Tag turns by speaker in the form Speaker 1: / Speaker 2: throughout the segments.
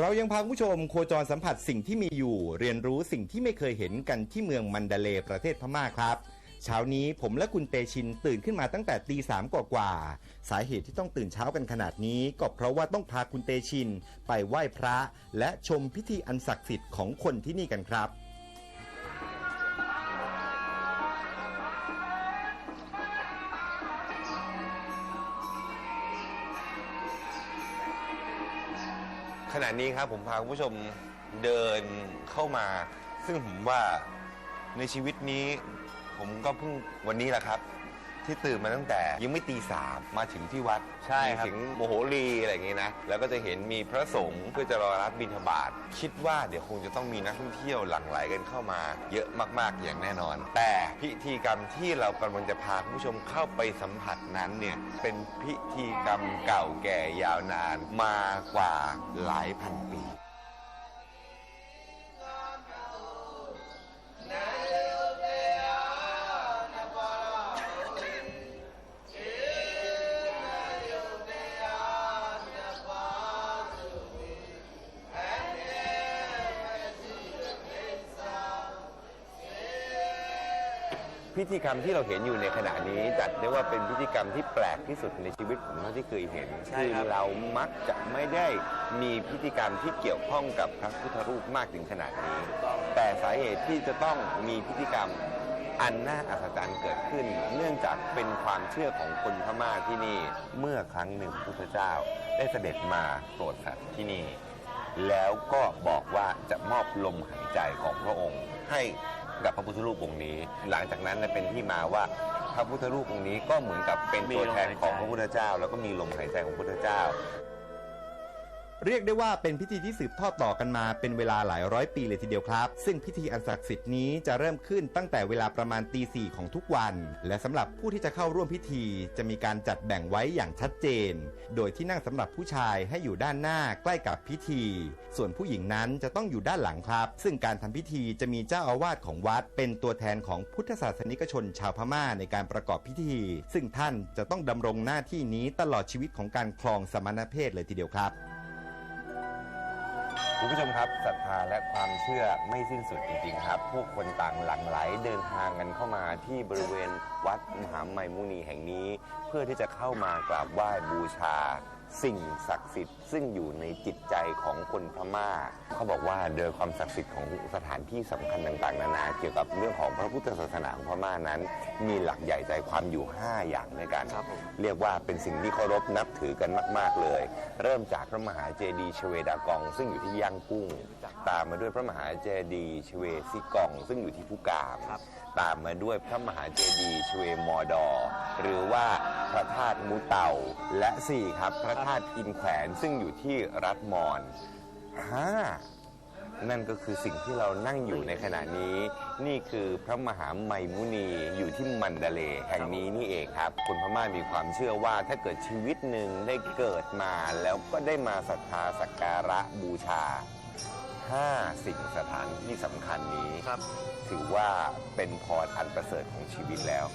Speaker 1: เรายังพาคุณผู้ชมโคจรสัมผัสสิ่งที่มีอยู่ เรียนรู้สิ่งที่ไม่เคยเห็นกันที่เมืองมันดาเลประเทศพม่าครับ เช้านี้ผมและคุณเตชินตื่นขึ้นมาตั้งแต่ตีสามกว่าๆสาเหตุที่ต้องตื่นเช้ากันขนาดนี้ ก็เพราะว่าต้องพาคุณเตชิน ไปไหว้พระ และชมพิธีอันศักดิ์สิทธิ์ของคนที่นี่กันครับ
Speaker 2: ขณะนี้ครับผมพาคุณผู้ชมเดินเข้ามา ซึ่งผมว่าในชีวิตนี้ ผมก็เพิ่งวันนี้แหละครับ ที่ตื่นมาตั้งแต่ยังไม่ตีสามมาถึงที่วัด
Speaker 3: ใช่ครับ
Speaker 2: มีถึงโมโหรีอะไรอย่างงี้นะ แล้วก็จะเห็นมีพระสงฆ์เพื่อจะรอรับบิณฑบาตคิดว่าเดี๋ยวคงจะต้องมีนักท่องเที่ยวหลั่งไหลกันเข้ามา เยอะมากๆอย่างแน่นอน แต่พิธีกรรมที่เรากำลังจะพาคุณผู้ชมเข้าไปสัมผัสนั้นเนี่ยเป็นพิธีกรรมเก่าแก่ยาวนานมากว่าหลายพันปี พิธีกรรมที่เราเห็นอยู่ในขณะนี้จัดได้ว่าเป็นพิธีกรรมที่แปลกที่สุดในชีวิตผมเท่าที่เคยเห็น
Speaker 3: ใช่
Speaker 2: คือ
Speaker 3: ครับ
Speaker 2: เรามักจะไม่ได้มีพิธีกรรมที่เกี่ยวข้องกับพระพุทธรูปมากถึงขนาดนี้ แต่สาเหตุที่จะต้องมีพิธีกรรมอันน่าอัศจรรย์เกิดขึ้น เนื่องจากเป็นความเชื่อของคนพม่าที่นี่เมื่อครั้งหนึ่งพระพุทธเจ้า ได้เสด็จมาโปรดสัตว์ที่นี่ แล้วก็บอกว่าจะมอบลมหายใจของพระองค์ ให้ กับพระพุทธรูปองค์นี้ หลังจากนั้นเนี่ยเป็นที่มาว่าพระพุทธรูปองค์นี้ก็เหมือนกับเป็นตัวแทนของพระพุทธเจ้า แล้วก็มีลมหายใจของพระพุทธเจ้า
Speaker 1: เรียกได้ว่าเป็นพิธีที่สืบทอดต่อกันมาเป็นเวลาหลายร้อยปีเลยทีเดียวครับ ซึ่งพิธีอันศักดิ์สิทธิ์นี้จะเริ่มขึ้นตั้งแต่เวลาประมาณตีสี่ของทุกวัน และสำหรับผู้ที่จะเข้าร่วมพิธี จะมีการจัดแบ่งไว้อย่างชัดเจน โดยที่นั่งสำหรับผู้ชายให้อยู่ด้านหน้าใกล้กับพิธี ส่วนผู้หญิงนั้นจะต้องอยู่ด้านหลังครับ ซึ่งการทำพิธีจะมีเจ้าอาวาสของวัด เป็นตัวแทนของพุทธศาสนิกชนชาวพม่าในการประกอบพิธี ซึ่งท่านจะต้องดำรงหน้าที่นี้ตลอดชีวิตของการครองสมณเพศเลยทีเดียวครับ
Speaker 2: คุณผู้ชมครับศรัทธาและความเชื่อไม่สิ้นสุดจริงๆครับ ผู้คนต่างหลั่งไหลเดินทางกันเข้ามาที่บริเวณวัดมหาไมมุนีแห่งนี้ เพื่อที่จะเข้ามากราบไหว้บูชา สิ่งศักดิ์สิทธิ์ซึ่งอยู่ในจิตใจของคนพม่า เขาบอกว่าโดยความศักดิ์สิทธิ์ของสถานที่สำคัญต่างๆ นานา เกี่ยวกับเรื่องของพระพุทธศาสนาของพม่านั้น มีหลักใหญ่ใจความอยู่ 5 อย่างในการ
Speaker 3: ครับผม
Speaker 2: เรียกว่าเป็นสิ่งที่เคารพนับถือกันมาก ๆเลย เริ่มจากพระมหาเจดีย์ชเวดากอง ซึ่งอยู่ที่ย่างกุ้ง ตามมาด้วยพระมหาเจดีย์ชเวซิกอง ซึ่งอยู่ที่ผู้กาม
Speaker 3: ครับ
Speaker 2: ตามมาด้วยพระมหาเจดีย์ชเวม อดอ หรือว่าพระธาตุมูเต่าและ 4 ครับ พระธาตุอินแขวนซึ่งอยู่ที่รัฐมอญห้านั่นก็คือสิ่งที่เรานั่งอยู่ในขณะนี้ นี่คือพระมหาไมมุนีอยู่ที่มันดาเลย์แห่งนี้นี่เองครับ คนพม่ามีความเชื่อว่าถ้าเกิดชีวิตหนึ่งได้เกิดมาแล้วก็ได้มาศรัทธาสักการะบูชาห้าสิ่งสถานที่สำคัญนี้
Speaker 3: ครับ
Speaker 2: ถือว่าเป็นพรอันประเสริฐของชีวิตแล้ว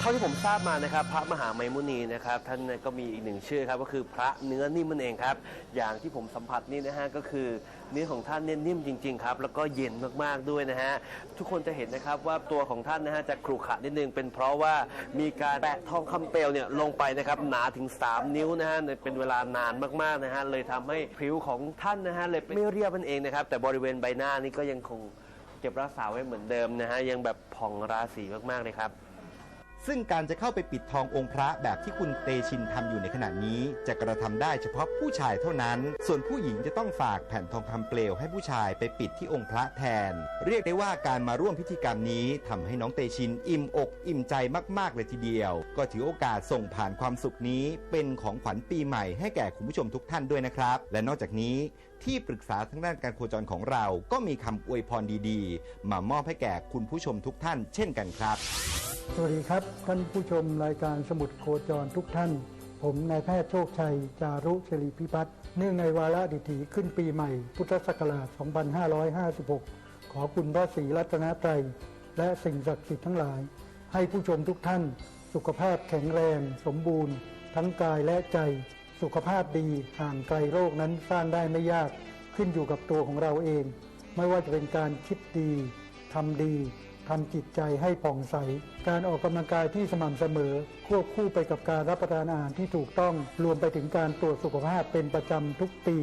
Speaker 3: เท่าที่ผมทราบมานะครับ พระมหาไมมุนีนะครับ ท่านก็มีอีกหนึ่งชื่อครับก็คือพระเนื้อนิ่มนั่นเองครับ อย่างที่ผมสัมผัสนี่นะฮะก็คือเนื้อของท่านเนี่ยนิ่มจริงๆครับแล้วก็เย็นมากๆด้วยนะฮะทุกคนจะเห็นนะครับว่าตัวของท่านนะฮะจะขรุขระนิดนึงเป็นเพราะว่ามีการแปะทองคำเปลวเนี่ยลงไปนะครับหนาถึง 3 นิ้วนะฮะเป็นเวลานานมากๆนะฮะเลยทำให้ผิวของท่านนะฮะเลยไม่เรียบนั่นเองนะครับแต่บริเวณใบหน้านี่ก็ยังคง เก็บรักษาไว้เหมือนเดิมนะฮะยังแบบผ่องราศีมากๆเลยครับ
Speaker 1: ซึ่งการจะเข้าไปปิดทององค์พระแบบที่คุณเตชินทำอยู่ในขณะนี้ จะกระทำได้เฉพาะผู้ชายเท่านั้น ส่วนผู้หญิงจะต้องฝากแผ่นทองคำเปลวให้ผู้ชายไปปิดที่องค์พระแทน เรียกได้ว่าการมาร่วมพิธีกรรมนี้ทำให้น้องเตชินอิ่มอกอิ่มใจมากๆเลยทีเดียว ก็ถือโอกาสส่งผ่านความสุขนี้ เป็นของขวัญปีใหม่ให้แก่คุณผู้ชมทุกท่านด้วยนะครับ และนอกจากนี้ที่ปรึกษาทางด้านการโคจรของเราก็มีคำอวยพรดีๆ มามอบให้แก่คุณผู้ชมทุกท่านเช่นกันครับ
Speaker 4: สวัสดีครับ ท่านผู้ชมรายการสมุดโคจรทุกท่าน ผมนายแพทย์โชคชัย จารุศิริพิพัฒน์เนื่องในวาระดิถีขึ้นปีใหม่ พุทธศักราช 2556 ขอคุณพระศรีรัตนตรัย และสิ่งศักดิ์สิทธิ์ทั้งหลาย ให้ผู้ชมทุกท่าน สุขภาพแข็งแรง สมบูรณ์ ทั้งกายและใจ สุขภาพดีห่างไกลโรคนั้นสร้างได้ไม่ยากขึ้นอยู่กับตัวของเราเอง ไม่ว่าจะเป็นการคิดดีทำดี ทำจิตใจให้ผ่องใส การออกกำลังกายที่สม่ำเสมอ ควบคู่ไปกับการรับประทานอาหารที่ถูกต้อง รวมไปถึงการตรวจสุขภาพเป็นประจำทุกปี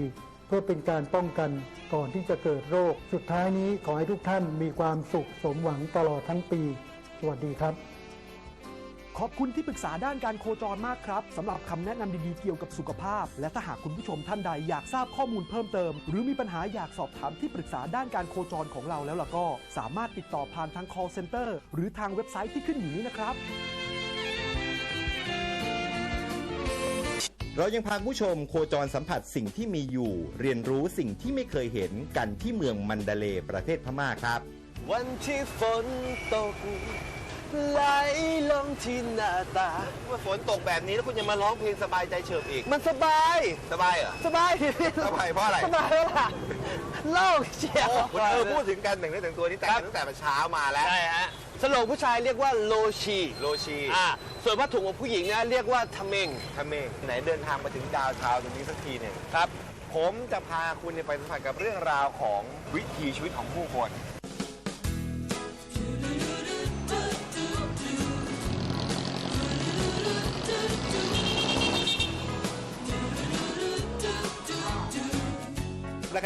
Speaker 4: เพื่อเป็นการป้องกันก่อนที่จะเกิดโรค สุดท้ายนี้ขอให้ทุกท่านมีความสุขสมหวังตลอดทั้งปี สวัสดีครับ
Speaker 5: ขอบคุณที่ปรึกษาด้านการโคจรมากครับสำหรับคำแนะนำดีๆเกี่ยวกับสุขภาพ และถ้าหากคุณผู้ชมท่านใดอยากทราบข้อมูลเพิ่มเติม หรือมีปัญหาอยากสอบถามที่ปรึกษาด้านการโคจรของเราแล้วล่ะก็ สามารถติดต่อผ่านทาง call center หรือทางเว็บไซต์ที่ขึ้นอยู่นี้นะครับ
Speaker 1: เรายังพาคุณผู้ชมโคจรสัมผัสสิ่งที่มีอยู่ เรียนรู้สิ่งที่ไม่เคยเห็นกันที่เมืองมันดาเลย์ประเทศพม่าครับ
Speaker 3: วันที่ฝนตก ไหลลงที่หน้าตา
Speaker 6: เมื่อฝนตกแบบนี้แล้วคุณยังมาร้องเพลงสบายใจเฉิบอีก
Speaker 3: มันสบาย
Speaker 6: สบายเหรอ
Speaker 3: สบาย
Speaker 6: สบายเพราะอะไร
Speaker 3: สบายแล้วล่ะโล่งเชียว
Speaker 6: เออพูดถึงการแต่งเนื้อแต่งตัวนี่แต่งกันตั้งแต่เช้ามาแล้ว
Speaker 3: ใช่ฮะสโลงผู้ชายเรียกว่าโลชี
Speaker 6: โลชี
Speaker 3: อ่าส่วนผ้าถุงของผู้หญิงเนี่ยเรียกว่าทะเมง
Speaker 6: ทำเองไหนเดินทางมาถึงดาวเช้าตรงนี้สักทีหนึ่งครับ ผมจะพาคุณเนี่ยไปสัมผัสกับเรื่องราวของวิถีชีวิตของผู้คน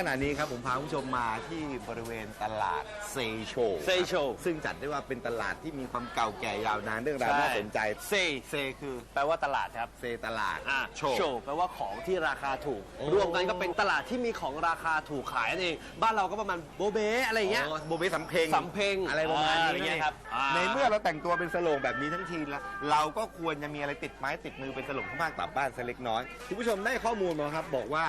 Speaker 6: ณะนี้ครับผมพาคุณผู้ชมมาที่บริเวณตลาดเซโช
Speaker 3: เซโช
Speaker 6: ซึ่งจัดได้ว่าเป็นตลาดที่มีความเก่าแก่ยาวนานเรื่องราว
Speaker 3: ใช่
Speaker 6: น่าสนใจ
Speaker 3: เซ
Speaker 6: เซคือ
Speaker 3: แปลว่าตลาดครับ
Speaker 6: เซตลาด
Speaker 3: อ่า
Speaker 6: โช
Speaker 3: โชว์แปลว่าของที่ราคาถูก
Speaker 6: โอ้
Speaker 3: รวมกันก็เป็นตลาดที่มีของราคาถูกขายนั่นเอง บ้านเราก็ประมาณโบเบ้อะไรอย่างเงี้ย
Speaker 6: อ๋อโบเบสำเพ็ง
Speaker 3: สำเพ็ง
Speaker 6: อะไรประมาณ
Speaker 3: อ่า
Speaker 6: นี้
Speaker 3: อะไรเงี้ยครับอ่า
Speaker 6: ในเมื่อเราแต่งตัวเป็นสโลงแบบนี้ทั้งทีแล้วเราก็ควรจะมีอะไรติดไม้ติดมือเป็นสโลงข้างบ้านกลับบ้านสักเล็กน้อยคุณผู้ชมได้ข้อมูลมาครับบอกว่า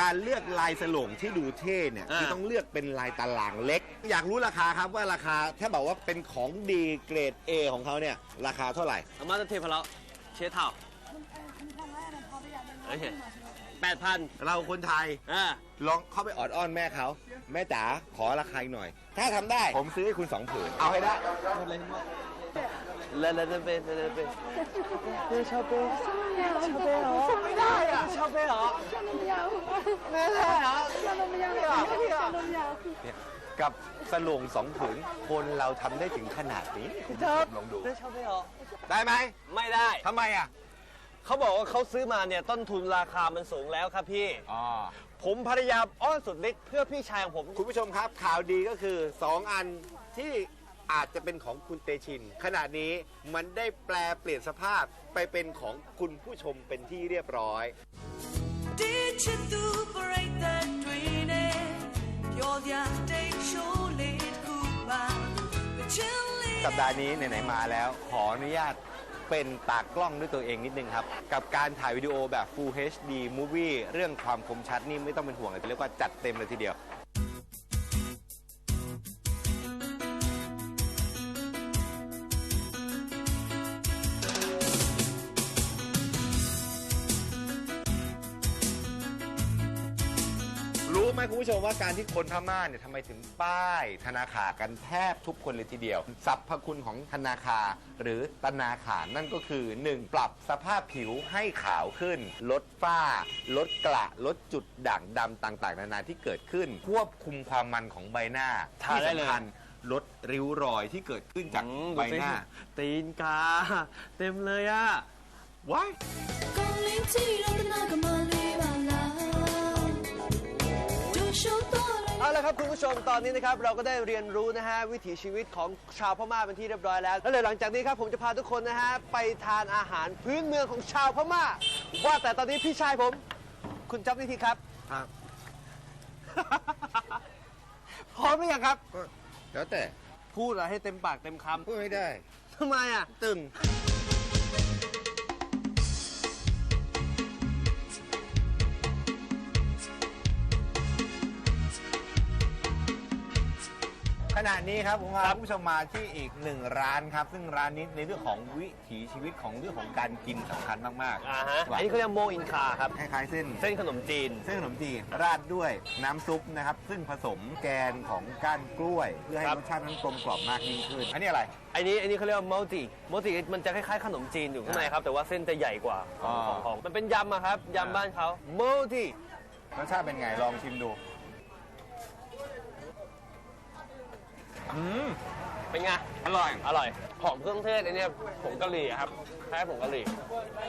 Speaker 6: การเลือกลายสโลงที่ดูเท่เนี่ยคือต้องเลือกเป็นลายตารางเล็ก อยากรู้ราคาครับว่าราคาถ้าบอกว่าเป็นของดีเกรด A ของเขาเนี่ยราคาเท่าไหร่
Speaker 3: อามาจะเทพแล้วเชเท่า โอเค แปดพัน
Speaker 6: เราคนไทย
Speaker 3: อ่า
Speaker 6: ลองเข้าไปออดอ้อนแม่เขาแม่จ๋าขอราคาอีกหน่อย ถ้าทำได้ผมซื้อให้คุณสองผืนเอาให้ได้
Speaker 3: แล้วแล้วแล้วเป็นแล้วเป็นเป็นชอบเป็ นชอบเป็นเหรอไม่ได้อะชอบเป็นเหรอไม่ได้เหรอ
Speaker 6: กับสลงสองผืนคนเราทำได้ถึงขนาดนี้คุณผู้ชมลองดู
Speaker 3: ได้ชอบเป็นเหรอ
Speaker 6: ได้ไหม
Speaker 3: ไม่ได้
Speaker 6: ทำไมอะ
Speaker 3: เขาบอกว่าเขาซื้อมาเนี่ยต้นทุนราคามันสูงแล้วครับพี่
Speaker 6: อ๋อ
Speaker 3: ผมพยายามอ้อนสุดฤทธิ์เพื่อพี่ชายของผม
Speaker 6: คุณผู้ชมครับ ข่าวดีก็คือ 2 อันที่ อาจจะเป็นของคุณเตชิน ขณะนี้มันได้แปลเปลี่ยนสภาพไปเป็นของคุณผู้ชมเป็นที่เรียบร้อย
Speaker 7: Did you do break that dream? You're the surely goodbye. But you
Speaker 6: สัปดาห์นี้ไหนๆมาแล้ว ขออนุญาตเป็นตากล้องด้วยตัวเองนิดนึงครับ กับการถ่ายวิดีโอแบบ Full HD Movie เรื่องความคมชัดนี่ไม่ต้องเป็นห่วงเลยเรียกว่าจัดเต็มเลยทีเดียวากคุณผู้ชมว่าการที่คนพม่าเนี่ยทำไมถึงป้ายธนาคารกันแทบทุกคนเลยทีเดียวสรรพคุณของธนาคารหรือธนาคารนั่นก็คือ 1. ปรับสภาพผิวให้ขาวขึ้น ลดฝ้า ลดกระลดจุดด่างดำต่างๆ นานาที่เกิดขึ้น ควบคุมความมันของใบหน้า
Speaker 3: ที่
Speaker 6: สำคัญลดริ้วรอยที่เกิดขึ้นจากใบหน้า
Speaker 3: ตีนกา เต็มเลยอะ
Speaker 6: ว้
Speaker 3: ละครับคุณผู้ชมตอนนี้นะครับเราก็ได้เรียนรู้นะฮะวิถีชีวิตของชาวพม่าเป็นที่เรียบร้อยแล้ว แล้วเดี๋ยวหลังจากนี้ครับผมจะพาทุกคนนะฮะไปทานอาหารพื้นเมืองของชาวพม่า ว่าแต่ตอนนี้พี่ชายผม คุณจ๊อบนิธิครับ
Speaker 6: ครับ
Speaker 3: พร้อมหรือยังครับ
Speaker 6: แล้วแต่
Speaker 3: พูดอะไรให้เต็มปากเต็มค
Speaker 6: พูดไม่ได้ำ
Speaker 3: ทำไมอะ
Speaker 6: ตึง ณะนี้ครับผมพาคุณผู้ชมมาที่อีกหนึ่งร้านครับ ซึ่งร้านนี้ในเรื่องของวิถีชีวิตของเรื่องของการกินสำคัญมาก
Speaker 3: อ่าฮะอันนี้เขาเรียกโมอินคาครับ
Speaker 6: ๆคล้ายๆเส้น
Speaker 3: เส้นขนมจีน
Speaker 6: เส้นขนมจีนราดด้วยน้ำซุปนะครับ ซึ่งผสมแกนของก้านกล้วย เพื่อให้
Speaker 3: ครับ
Speaker 6: รสชาตินั้นกลมกล่อมมากยิ่งขึ้น อันนี้อะไร
Speaker 3: อันนี้อันนี้เขาเรียกว่าโมจิโมจิมันจะคล้ายๆขนมจีนอยู่ข้างในครับ แต่ว่าเส้นจะใหญ่กว่าของ
Speaker 6: อ๋อ
Speaker 3: ของของมันเป็นยำอะครับยำบ้านเขาโมจิ
Speaker 6: รสชาติเป็นไงลองชิมดู อืม
Speaker 3: เป็นไง
Speaker 6: อร่อย
Speaker 3: อร่อย หอมเครื่องเทศไอเนี่ยผงกะหรี่อะครับคล้ายผงกะหรี่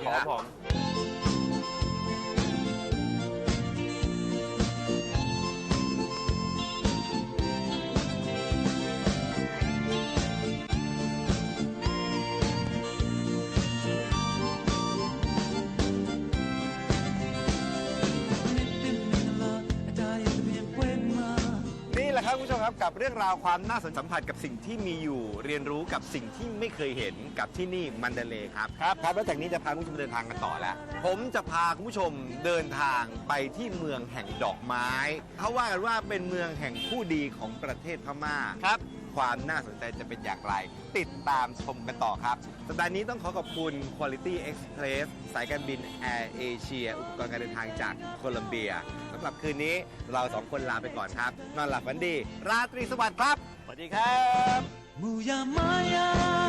Speaker 3: หอมหอม
Speaker 6: ผู้ชมครับกับเรื่องราวความน่าสนสัมผัสกับสิ่งที่มีอยู่เรียนรู้กับสิ่งที่ไม่เคยเห็นกับที่นี่มันเดเลย์ครับครับครับแล้วจากนี้จะพาคุณผู้ชมเดินทางกันต่อแล้ว ผมจะพาคุณผู้ชมเดินทางไปที่เมืองแห่งดอกไม้เขาว่ากันว่าเป็นเมืองแห่งผู้ดีของประเทศพม่าครับ ความน่าสนใจจะเป็นอย่างไร ติดตามชมกันต่อครับสัปดาห์นี้ต้องขอขอบคุณ Quality Express สายการบิน Air Asia อุปกรณ์การเดินทางจากโคลัมเบียสำ หรับคืนนี้ เราสองคนลาไปก่อนครับ นอนหลับฝันดี ราตรีสวัสดิ์ครับ
Speaker 3: สวัสดีครับ
Speaker 7: Muya Maya